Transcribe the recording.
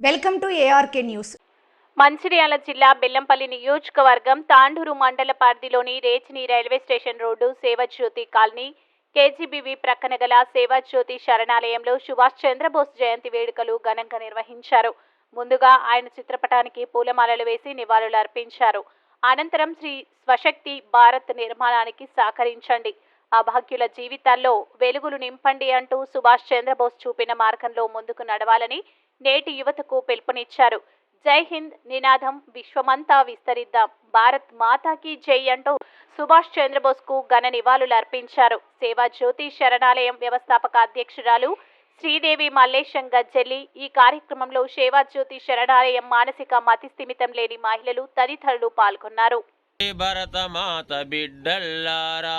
Welcome to ARK news Mancherial జిల్లా బెల్లంపల్లి నియోజకవర్గం తాండూరు మండల పరిధిలోని Rechini railway station road Sevajyothi colony KGBV ప్రక్కన గల సేవాజ్యోతి శరణాలయంలో సుభాష్ చంద్రబోస్ జయంతి వేడుకలు ఘనంగా నిర్వహించారు. ముందుగా ఆయన చిత్రపటానికి పూలమాలలు వేసి నివాళులు అర్పించారు. అనంతరం శ్రీ స్వశక్తి భారత్ నిర్మాణానికి సహకరించండి. అభాగ్యుల జీవితాల్లో వెలుగులు నింపండి అంటూ సుభాష్ చంద్రబోస్ చూపిన మార్గంలో ముందుకు నడవాలని నేటి యువతకు పిలుపునిచ్చారు. జై హింద్ నినాదం విశ్వమంతా విస్తరిద్దాం. భారత్ మాతాకి జై అంటూ సుభాష్ చంద్రబోస్కు ఘన నివాళులు అర్పించారు సేవా జ్యోతి శరణాలయం వ్యవస్థాపక అధ్యక్షురాలు శ్రీదేవి మల్లేశం గజ్జల్లి ఈ కార్యక్రమంలో సేవా జ్యోతి శరణాలయం మానసిక మతిస్థిమితం లేని మహిళలు తదితరులు పాల్గొన్నారు. భారత మాత బిడ్డల్లారా.